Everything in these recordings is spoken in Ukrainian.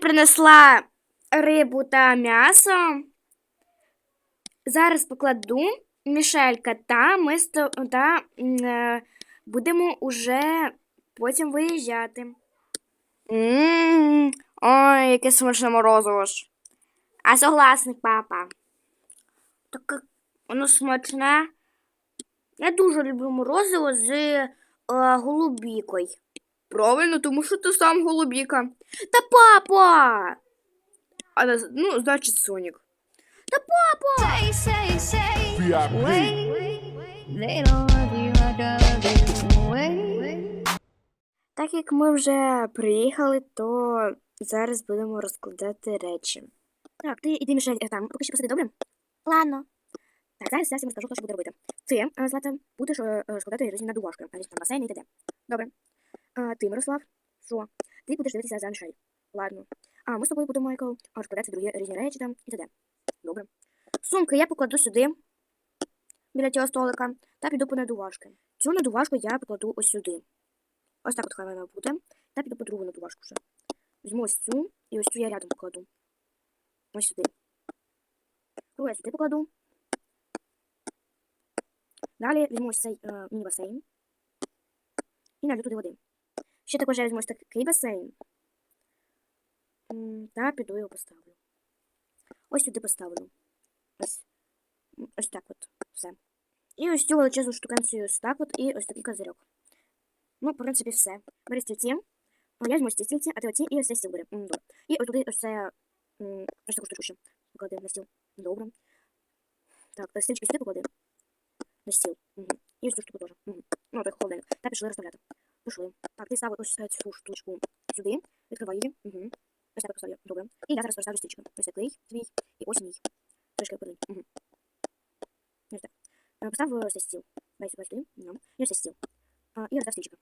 принесла рибу та м'ясо. Зараз покладу Мішелька та ми та, е, будемо уже потім виїжджати. Ммм, ой, яке смачне морозиво ж. А согласник, папа. Таке воно смачне. Я дуже люблю морозиво з е, голубікою. Правильно, тому що ти сам голубіка. Та папа! А, ну, значить, Сонік. Та папа! Так як ми вже приїхали, то зараз будемо розкладати речі. Так, ти іди, Мішель, е, там, поки що посиди, добре? Ладно. Так, зараз я всім розкажу, що буде робити. Ти, е, Злата, будеш е, е, різні надувашки, різні там басейни і т.д. Добре. А, ти, Мирослав, що? Ти будеш дивитися за Мішель. Ладно. А ми з тобою будемо, Майкл, розкладати другі різні речі там і т.д. Добре. Сумки я покладу сюди, біля цього столика, та піду по надувашки. Цю надувашку я покладу ось сюди. Ось так от хай вона буде. Та піду по другу надувашку вже. Візьму ось цю і ось цю я рядом покладу. Ось сюди. Другу я сюди покладу. Далі візьму ось цей е, міні-басейн. І налью туди води. Ще також я візьму такий басейн. Та піду його поставлю. Ось сюди поставлю. Ось. Ось так от. Все. І ось цю величезну штуканцію ось так от, і ось такий козирьок. Ну, в принципі, все. Бери стільці. Я візьму ці стільці, а ти оці і ось цей стіл бери. Добре. І ось туди ось це ось таку штучку ще поклади на стіл. Добре. Так, стільчики сюди поклади. На стіл. Угу. І ось цю штуку теж. Угу. Ну, той холодильник. Та пішли розставляти. Пішли. Так, ти став ось цю штучку сюди. Відкривай її. Угу. Ось так поставлю. Добре. І я зараз розставлю стільчики. Ось такий твій. І ось мій. Трішки опили. Угу. Ось так. Постав ось цей стіл. Дай сюди сюди. Ну. І ось цей стіл. А, і стільчики.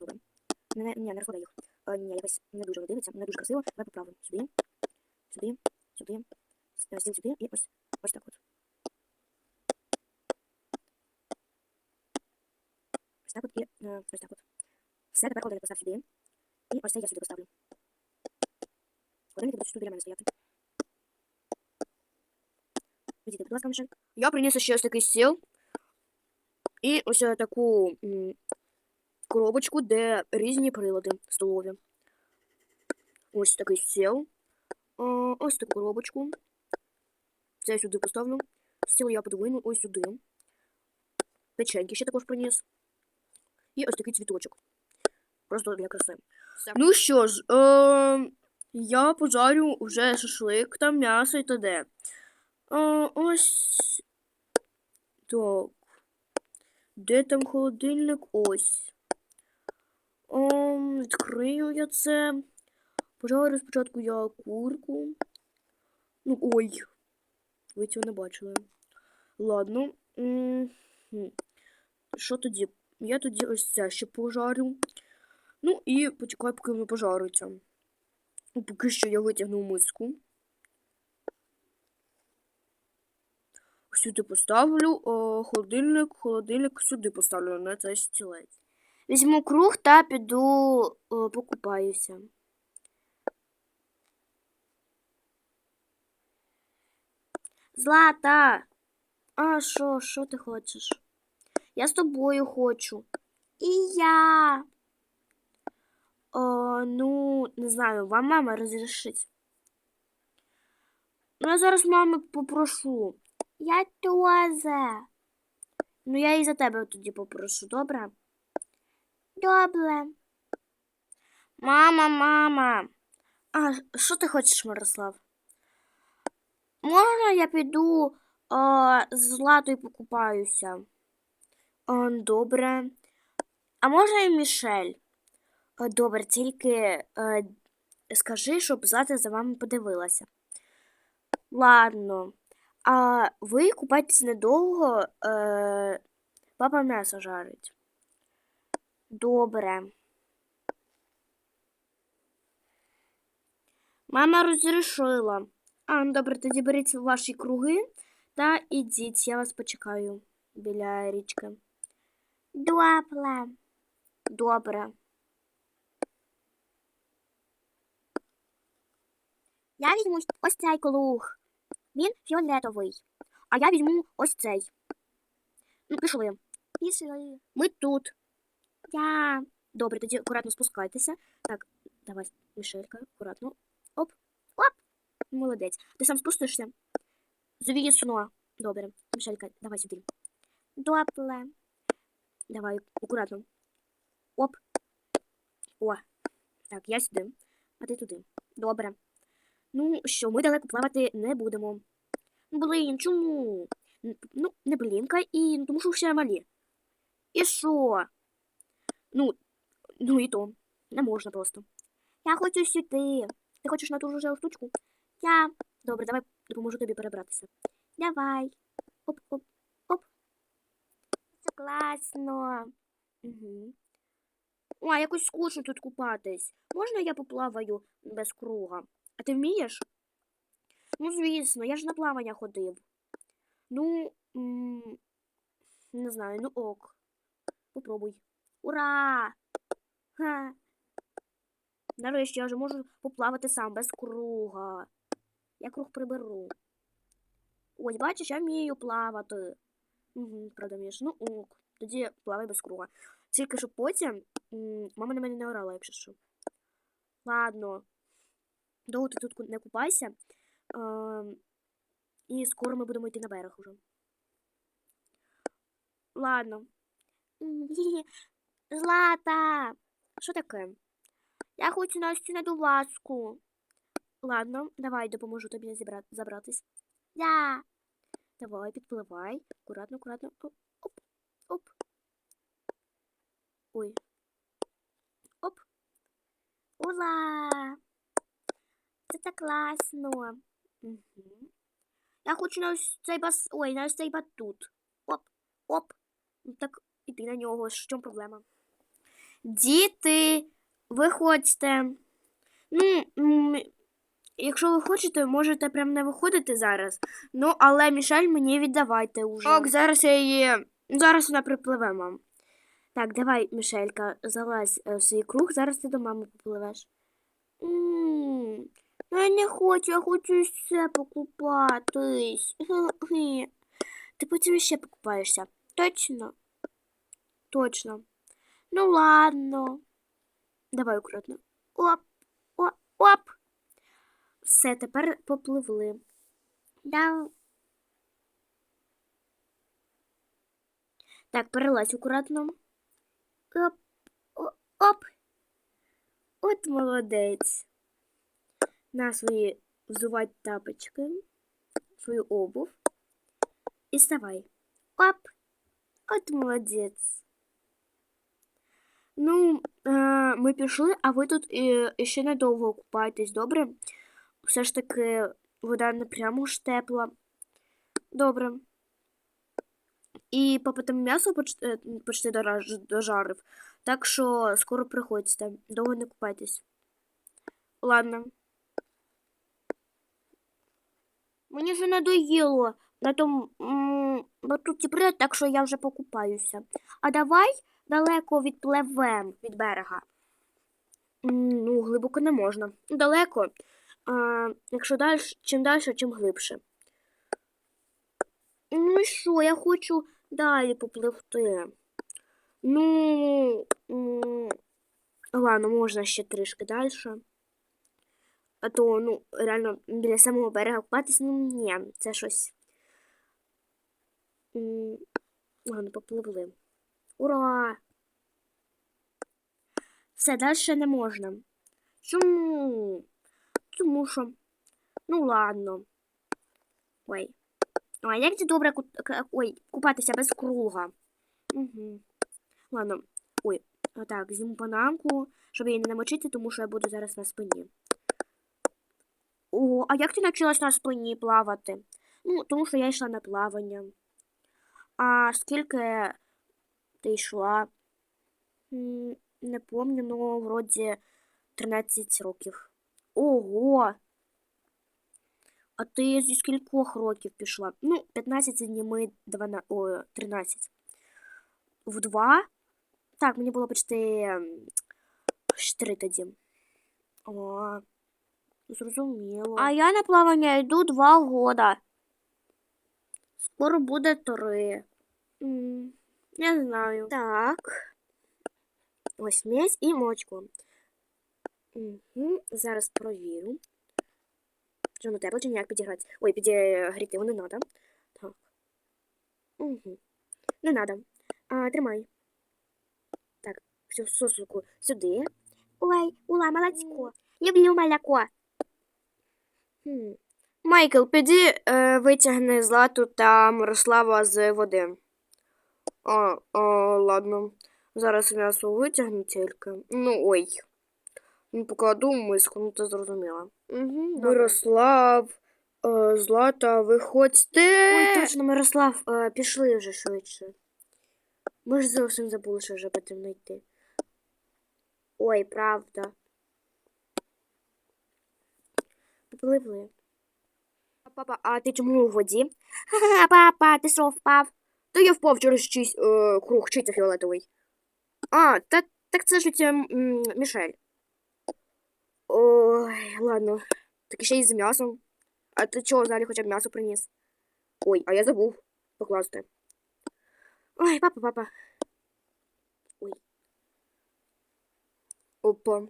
Добре. Не, не, не, розкладай їх. А, ні, не дуже дивиться, не дуже красиво. Давай поправимо. Сюди, сюди, сюди, стіл сюди і ось, ось так от. Ось так от і ось так от. Все, тепер холодильник постав сюди. І ось це я сюди поставлю. Холодильник буде тут біля мене стояти. Відійди, будь ласка, Мішель. Я приніс ще ось такий стіл. І ось е, таку коробочку, де різні прилади столові. Ось такий стіл. Е, Ось таку коробочку. Це я сюди поставлю. Стіл я подвину ось сюди. Печеньки ще також приніс. І ось такий цвіточок. Просто для краси. Ну що ж, е, я пожарю вже шашлик, там м'ясо і т.д. Е, ось. Так. Де там холодильник? Ось. Ом, відкрию я це. Пожарю спочатку я курку. Ну, ой. Ви цього не бачили. Ладно. Що тоді? Я тоді ось це ще пожарю. Ну і почекаю, поки воно пожариться. Ну, Поки що я витягну миску. Сюди поставлю о, холодильник, холодильник сюди поставлю на цей стілець. Візьму круг та піду о, покупаюся. Злата! А що, що ти хочеш? Я з тобою хочу. І я. О, ну, не знаю, вам мама розрішить. Ну, я зараз мами попрошу. Я теж. Ну, я і за тебе тоді попрошу, добре? Добре. Мама, мама. А що ти хочеш, Мирослав? Можна я піду а, з Златою покупаюся? А, добре. А можна і Мішель? А, добре, тільки а, скажи, щоб Злата за вами подивилася. Ладно. А ви купайтесь недовго, е, папа м'ясо жарить. Добре. Мама розрішила. А, ну добре, тоді беріть ваші круги та ідіть, я вас почекаю біля річки. Добре. Добре. Я візьму ось цей круг. Він фіолетовий. А я візьму ось цей. Ну, пішли. Пішли. Ми тут. Я. Добре, тоді акуратно спускайтеся. Так, давай, Мішелька, акуратно. Оп. Оп. Молодець. Ти сам спустишся? Звісно. Добре. Мішелька, давай сюди. Добре. Давай, акуратно. Оп. О. Так, я сюди. А ти туди. Добре. Ну що, ми далеко плавати не будемо. Блін, чому? Ну, не блінка і тому що ще малі. І що? Ну, ну і то. Не можна просто. Я хочу сюди. Ти хочеш на ту ж штучку? Я. Добре, давай допоможу тобі перебратися. Давай. Оп, оп, оп. Це класно. Угу. О, якось скучно тут купатись. Можна я поплаваю без круга? А ти вмієш? Ну, звісно, я ж на плавання ходив. Ну, не знаю, ну ок. Попробуй. Ура! Ха! Нарешті я вже можу поплавати сам без круга. Я круг приберу. Ось, бачиш, я вмію плавати. Угу, правда, вмієш. Ну ок. Тоді плавай без круга. Тільки що потім мама на мене не орала, якщо що. Ладно. Довго ти тут не купайся. І скоро ми будемо йти на берег уже. Ладно. Злата! Що таке? Я хочу Настю на ласку. Ладно, давай допоможу тобі зібра... забратись. Я. Давай, підпливай. Акуратно, акуратно. Оп, оп. Ой. Оп. Ура! Це так класно. Угу. Я хочу на ось цей бас... Ой, на ось цей батут. Оп, оп. Ну так іди на нього, в чому проблема? Діти, виходьте. Ну, якщо ви хочете, можете прям не виходити зараз. Ну, але Мішель мені віддавайте уже. Так, зараз я її. Зараз вона припливе, мам. Так, давай, Мішелька, залазь е, в свій круг, зараз ти до мами попливеш. М, я не хочу, я хочу ще покупатись. Ти потім ще покупаєшся. Точно? Точно. Ну ладно. Давай акуратно. Оп, оп, оп. Все, тепер попливли. Да. Так, перелазь акуратно. Оп, оп. От молодець. На свої взувати тапочки, свою обув. І вставай. Оп. От молодець. Ну, е, ми пішли, а ви тут е, ще недовго купаєтесь, добре? Все ж таки вода не прямо ж тепла. Добре. І папа там м'ясо е, почти дожарив. Так що скоро приходьте. Довго не купайтесь. Ладно. Мені вже надоїло на тому батуті бред, так що я вже покупаюся. А давай далеко відпливем від берега. Ну, глибоко не можна. Далеко. А, якщо далі, чим далі, чим глибше. Ну і що, я хочу далі попливти. Ну, ладно, можна ще трішки далі. А то, ну, реально, біля самого берега купатись, ну ні, це щось. Ладно, попливли. Ура! Все, далі не можна. Чому? Тому що. Ну ладно. Ой. А як це добре ой, купатися без круга? Угу. Ладно. Ой, так, зніму панамку, щоб її не намочити, тому що я буду зараз на спині. О, а як ти навчилась на спині плавати? Ну, тому що я йшла на плавання. А скільки ти йшла? Не пам'ятаю, ну, вроді 13 років. Ого! А ти зі скількох років пішла? Ну, 15 зніми 12, о, 13. В два? Так, мені було почти ем, 4 тоді. О, Зрозуміло. А я на плавання йду два года. Скоро буде три. Не знаю. Так. Ось м'ясь і молочко. Угу. Зараз провірю. Чи воно тепло, чи ніяк підіграти. Ой, підігріти його не треба. Так. Угу. Не треба. А, тримай. Так, всю сосулку сюди. Ой, ула, молочко. Люблю молоко. Хм. Майкл, піди е, витягни Злату та Мирослава з води. А, а, ладно. Зараз м'ясо витягну тільки. Ну, ой. Ну, покладу в миску, ну ти зрозуміла. Угу, Мирослав, е, Злата, виходьте. Ой, точно, Мирослав, е, пішли вже швидше. Ми ж зовсім забули, що вже потрібно йти. Ой, правда. Попливли. Папа, а ти чому у воді? Ха-ха, папа, ти що впав? Та я впав через чийсь е, круг, чий це фіолетовий. А, та, так це ж м, Мішель. Ой, ладно. Так ще й з м'ясом. А ти чого взагалі хоча б м'ясо приніс? Ой, а я забув покласти. Ой, папа, папа. Ой. Опа.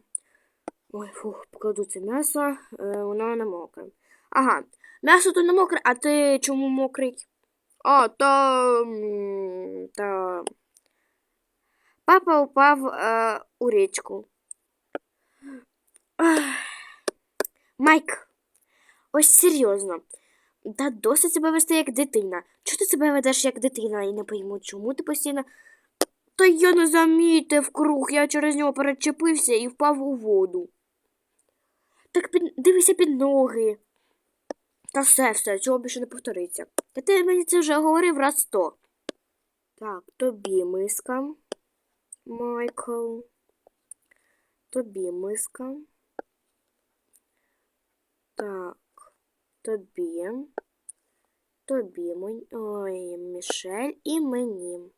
Ой, фух, покладу це м'ясо, е, воно не мокре. Ага, м'ясо то не мокре, а ти чому мокрий? А, м, та. Папа упав е, у річку. Майк, ось серйозно. Та досить себе вести як дитина. Чого ти себе ведеш як дитина і не пойму, чому ти постійно. Та я не замітив круг, я через нього перечепився і впав у воду. Так під... дивися під ноги. Та все, все, цього більше не повториться. Та ти мені це вже говорив раз сто. Так, тобі миска. Майкл. Тобі миска. Так, тобі. Тобі. Ой, Мішель і мені.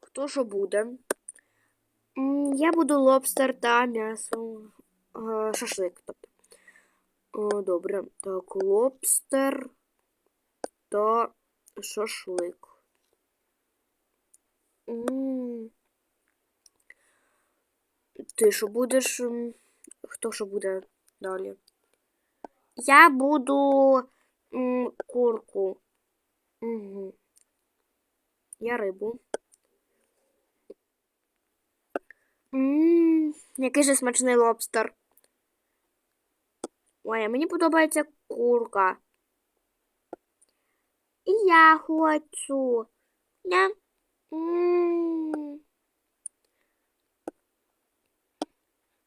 Хто що буде? М, Я буду лобстер та м'ясо. Е, Шашлик, тобто. Добре. Так, лобстер та шашлик. М. Ти що будеш? Хто що буде далі? Я буду м, курку. Угу. Я рибу. Ммм, який же смачний лобстер. Ой, а мені подобається курка. І я хочу. М.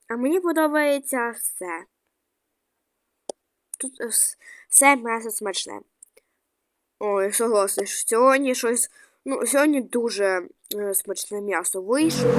А мені подобається все. Тут все м'ясо смачне. Ой, согласна, що сьогодні щось. Ну, сьогодні дуже е, смачне м'ясо вийшло.